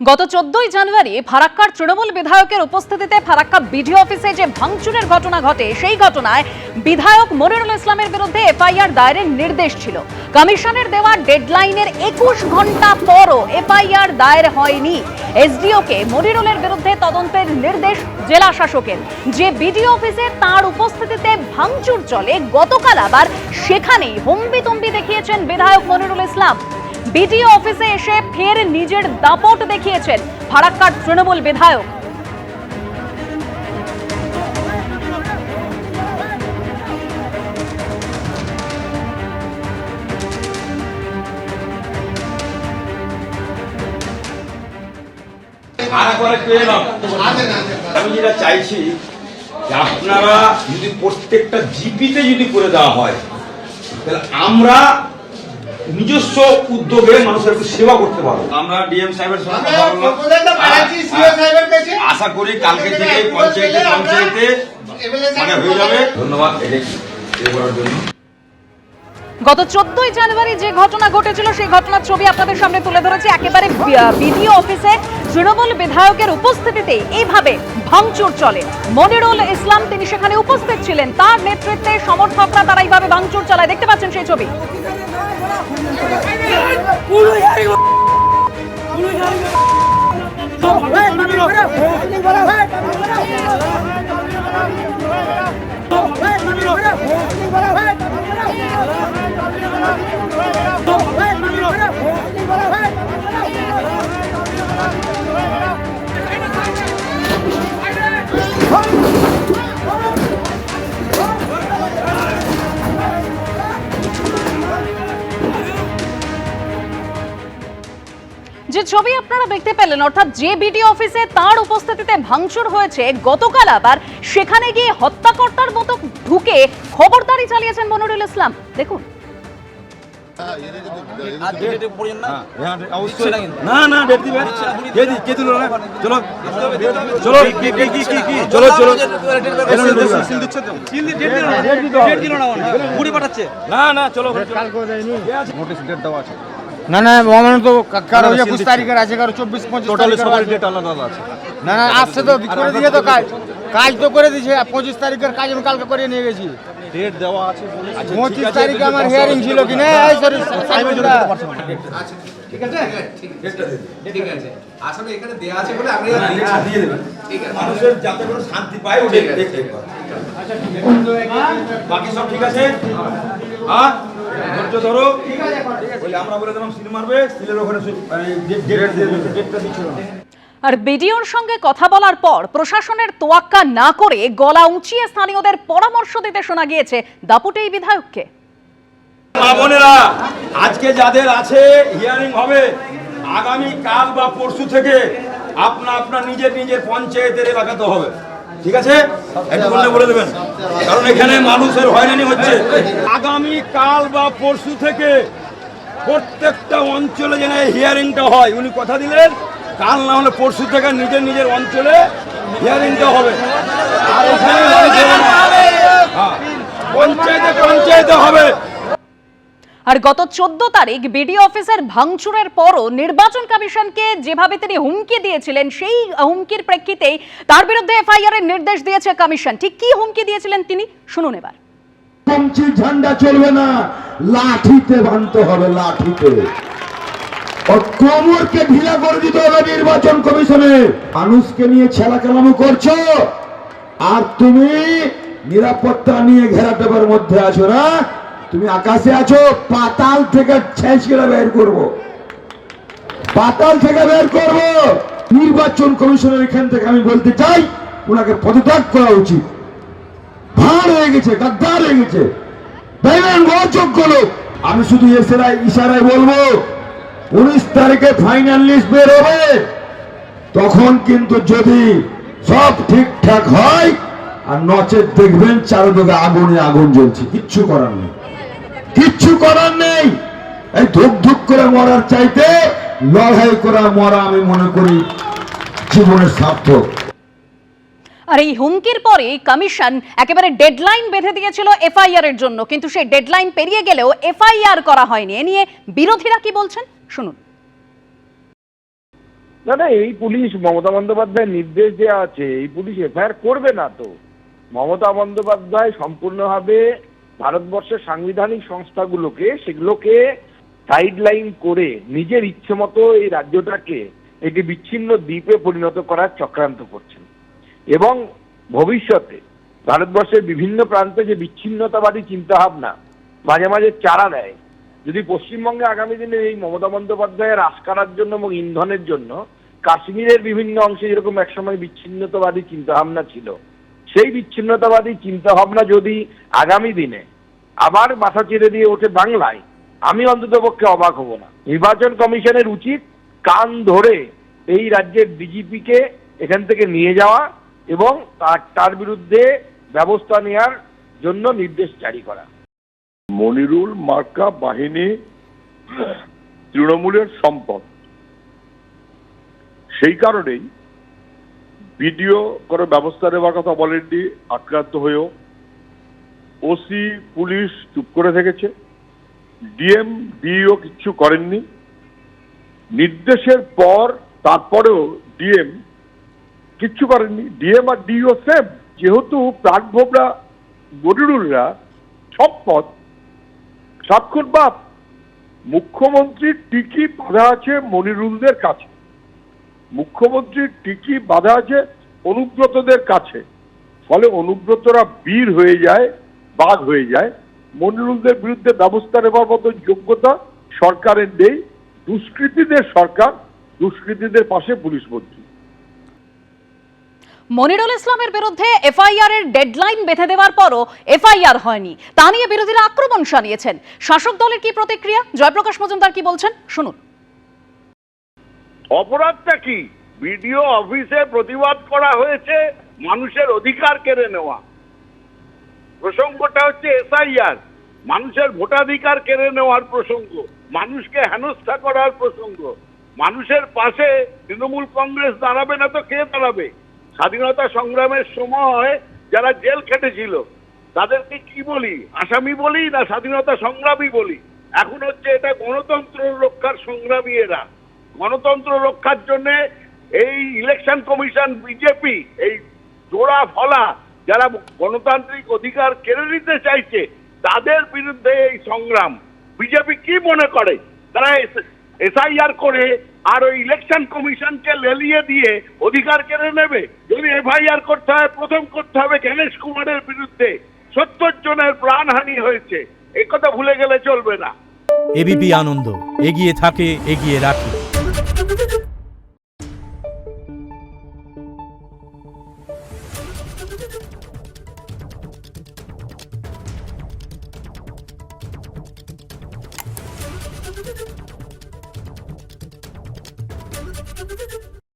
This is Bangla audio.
গত চোদ্দই জানুয়ারি ফারাক্কার তৃণমূল বিধায়কের উপস্থিতিতে ফারাক্কা বিডিও অফিসে যে ভাঙচুরের ঘটনা ঘটে, সেই ঘটনায় বিধায়ক মনিরুল ইসলামের বিরুদ্ধে এফআইআর দায়েরের নির্দেশ ছিল। কমিশনের দেওয়া ডেডলাইনের একুশ ঘণ্টা পরও এফআইআর দায়ের হয়নি। এসডিওকে মনিরুলের বিরুদ্ধে তদন্তের নির্দেশ জেলা শাসকের। যে বিডিও অফিসে তার উপস্থিতিতে ভাঙচুর চলে, গতকাল আবার সেখানেই হম্বিতম্বি দেখিয়েছেন বিধায়ক মনিরুল ইসলাম। বিডিও অফিসে এসে ফের নিজের দাপট দেখিয়েছেন ফারাক্কার তৃণমূল বিধায়ক। আমি যেটা চাইছি যে আপনারা যদি প্রত্যেকটা জিপিতে যদি করে দেওয়া হয়, তাহলে আমরা নিজস্ব উদ্যোগে মানুষের একটু সেবা করতে পারব আমরা ডিএম সাহেবের সঙ্গে। আশা করি কালকে থেকে পঞ্চায়েতে পঞ্চায়েতে মানে হয়ে যাবে। ধন্যবাদ করার জন্য। গত চোদ্দই জানুয়ারি যে ঘটনা ঘটেছিল সেই ঘটনার ছবি আপনাদের সামনে তুলে ধরেছি। একেবারে বিডিও অফিসে তৃণমূল বিধায়কের উপস্থিতিতে এইভাবে ভাঙচুর চলে মনিরুল ইসলাম তিনি সেখানে উপস্থিত ছিলেন তার নেতৃত্বে সমর্থকরা তারা এইভাবে ভাঙচুর চালায় দেখতে পাচ্ছেন সেই ছবি ছবি আপনারা দেখতে পেলেন অর্থাৎ যে বিডিও অফিসে তার উপস্থিতিতে ভাঙচুর হয়েছে গতকাল আবার সেখানে গিয়ে হত্যাকর্তার মতো ঢুকে খবরদারি চালিয়েছেন মনিরুল ইসলাম। দেখুন। না না ডেট দিবে কে দিল না চলো। চলো কি কি কি কি কি চলো চলো সিল দিচ্ছে তো ডেট দিল না না না চলো নোটিশ ডেট দেওয়া আছে। না না মহামান্য তো কারও একুশ তারিখের আছে কারও চব্বিশ পঁচিশ টোটালি সবার ডেট আলাদা আলাদা আছে। না না আসছে তো করে দিয়েছে তো কাজ। কাজ তো করে দিয়েছে আর পঁচিশ তারিখের কাজ আমি কালকে করে নিয়ে গেছি। ডেট দেওয়া আছে আচ্ছা পঁচিশ তারিখে আমার হিয়ারিং ছিল কি না সরি ঠিক আছে আসলে এখানে দেয়া আছে বলে আপনি দিয়ে দেবেন। মানুষের যাতে করে শান্তি পায় ওটা দেখতে বাকি সব ঠিক আছে? হ্যাঁ? ধৈর্য ধরো। বলে আমরা বলে দিলাম সিল মারবে সিলের ওখানে মানে ডেটটা দিচ্ছিল না। আর বিডিওর সঙ্গে কথা বলার পর প্রশাসনের তোয়াক্কা না করে গলা উঁচিয়ে স্থানীয়দের পরামর্শ দিতে শোনা গিয়েছে দাপুটে এই বিধায়ককে। বোনেরা আজকে যাদের আছে হিয়ারিং হবে আগামী কাল বা পরশু থেকে আপনা আপনার নিজের নিজের পঞ্চায়েতের এলাকাতে হবে। ঠিক আছে একটু বললে বলে দেবেন কারণ এখানে মানুষের হয়রানি হচ্ছে আগামী কাল বা পরশু থেকে প্রত্যেকটা অঞ্চলে যেন হিয়ারিংটা হয় উনি কথা দিলেন কাল না হলে পরশু থেকে নিজের নিজের অঞ্চলে হিয়ারিংটা হবে আর এখানে হ্যাঁ, পঞ্চায়েতে পঞ্চায়েতে হবে আর গত চোদ্দ তারিখ বিডিও অফিসের ভাঙচুরের পরও নির্বাচন কমিশনকে যেভাবে তিনি হুমকি দিয়েছিলেন, সেই হুমকির প্রেক্ষিতেই তার বিরুদ্ধে এফআইআর এর নির্দেশ দিয়েছে কমিশন। ঠিক কি হুমকি দিয়েছিলেন তিনি? শুনুন এবার। ঝান্ডা চলবে না, লাঠিতে বানতে হবে, লাঠিতে। কোমরকে ঢিলা করে দিতে হবে নির্বাচন কমিশনে। মানুষকে নিয়ে ছেলা কেলামো করছ, আর তুমি নিরাপত্তা নিয়ে ঘেরা ঘেরাটেপের মধ্যে আছো না? তুমি আকাশে আছো, পাতাল থেকে ছেঁচড়ে বের করব। পাতাল থেকে বের করব। নির্বাচন কমিশনের এখান থেকে আমি বলতে চাই, ওনাকে পদত্যাগ করা উচিত। ভাঁড় হয়ে গেছে, গাদ্দার হয়ে গেছে। অযোগ্য লোক। আমি শুধু এসেরাই ইশারায় বলব, উনিশ তারিখে ফাইনাল লিস্ট বের হবে। তখন কিন্তু যদি সব ঠিকঠাক হয়, আর নচেত দেখবেন চারদিকে আগুনে আগুন জ্বলছে, কিচ্ছু করার নেই। ধুক ধুক করে মরার চাইতে লড়াই করা মরা আমি মনে করি জীবনের সার্থক। আর এই হুমকির পরে কমিশন একেবারে ডেডলাইন বেঁধে দিয়েছিল এফআইআর এর জন্য কিন্তু সেই ডেডলাইন পেরিয়ে গেলেও এফআইআর করা হয়নি। এ নিয়ে বিরোধীরা কি বলছেন? শুনুন। না না এই পুলিশ মমতা বন্দ্যোপাধ্যায়ের নির্দেশ দেওয়া আছে এই পুলিশ এফআইআর করবে না তো। মমতা বন্দ্যোপাধ্যায় সম্পূর্ণভাবে ভারতবর্ষের সাংবিধানিক সংস্থাগুলোকে সেগুলোকে সাইডলাইন করে নিজের ইচ্ছে মতো এই রাজ্যটাকে একটি বিচ্ছিন্ন দ্বীপে পরিণত করার চক্রান্ত করছেন। এবং ভবিষ্যতে ভারতবর্ষের বিভিন্ন প্রান্তে যে বিচ্ছিন্নতাবাদী চিন্তাভাবনা মাঝে মাঝে চারা দেয়, যদি পশ্চিমবঙ্গে আগামী দিনে এই মমতা বন্দ্যোপাধ্যায়ের আস্কারার জন্য এবং ইন্ধনের জন্য কাশ্মীরের বিভিন্ন অংশে যেরকম একসময় বিচ্ছিন্নতাবাদী চিন্তাভাবনা ছিল, সেই বিচ্ছিন্নতাবাদী চিন্তাভাবনা যদি আগামী দিনে আবার মাথা চেড়ে দিয়ে ওঠে বাংলায় আমি অন্ততপক্ষে অবাক হব না। নির্বাচন কমিশনের উচিত কান ধরে এই রাজ্যের ডিজিপিকে এখান থেকে নিয়ে যাওয়া এবং তার তার বিরুদ্ধে ব্যবস্থা নেওয়ার জন্য নির্দেশ জারি করা। মনিরুল মার্কা বাহিনী তৃণমূলের সম্পদ। সেই কারণেই ভিডিও করে ব্যবস্থা নেওয়ার কথা বলেননি, আক্রান্ত হয়েও। ওসি, পুলিশ চুপ করে থেকেছে। ডিএম ডিও কিচ্ছু করেননি। নির্দেশের পর তারপরেও ডিএম কিচ্ছু করেননি। ডিএম আর ডিও সেম যেহেতু প্রাণভোমরা, মনিরুলরা সম্পদ সাক্ষর বাপ মুখ্যমন্ত্রীর টিকি বাধা আছে মনিরুলদের কাছে। মুখ্যমন্ত্রীর টিকি বাধা আছে অনুব্রতদের কাছে। ফলে অনুব্রতরা বীর হয়ে যায়, বাঘ হয়ে যায়। মনিরুলদের বিরুদ্ধে ব্যবস্থা নেবার মতো যোগ্যতা সরকারের নেই দুষ্কৃতীদের সরকার দুষ্কৃতীদের পাশে পুলিশ মন্ত্রী মনিরুল ইসলামের বিরুদ্ধে এফআইআর এর ডেডলাইন বেঁধে দেওয়ার পরও এফআইআর হয়নি। তা নিয়ে বিরোধীরা আক্রমণ শানিয়েছেন। শাসক দলের কি প্রতিক্রিয়া? জয়প্রকাশ মজুমদার কি বলছেন? শুনুন। অপরাধটা কি? বিডিও অফিসে প্রতিবাদ করা হয়েছে মানুষের অধিকার কেড়ে নেওয়া। প্রসঙ্গটা হচ্ছে এসআইআর মানুষের ভোটাধিকার কেড়ে নেওয়ার প্রসঙ্গ, মানুষকে হেনস্থা করার প্রসঙ্গ। মানুষের পাশে তৃণমূল কংগ্রেস দাঁড়াবে না তো কে দাঁড়াবে? স্বাধীনতা সংগ্রামের সময় যারা জেল খেটেছিল, তাদেরকে কি বলি? আসামি বলি না স্বাধীনতা সংগ্রামী বলি? এখন হচ্ছে এটা গণতন্ত্র রক্ষার সংগ্রামী এরা। গণতন্ত্র রক্ষার জন্য এই ইলেকশন কমিশন, বিজেপি, এই জোড়া ফলা যারা গণতান্ত্রিক অধিকার কেড়ে নিতে চাইছে তাদের বিরুদ্ধে এই সংগ্রাম। বিজেপি কি মনে করে? তারা এসআইআর করে আর ওই ইলেকশন কমিশনকে লেলিয়ে দিয়ে অধিকার কেড়ে নেবে? যদি এফআইআর করতে হয়, প্রথম করতে হবে গণেশ কুমারের বিরুদ্ধে। সত্তর জনের প্রাণহানি হয়েছে। এ কথা ভুলে গেলে চলবে না। এবিপি আনন্দ। এগিয়ে থাকে, এগিয়ে রাখে।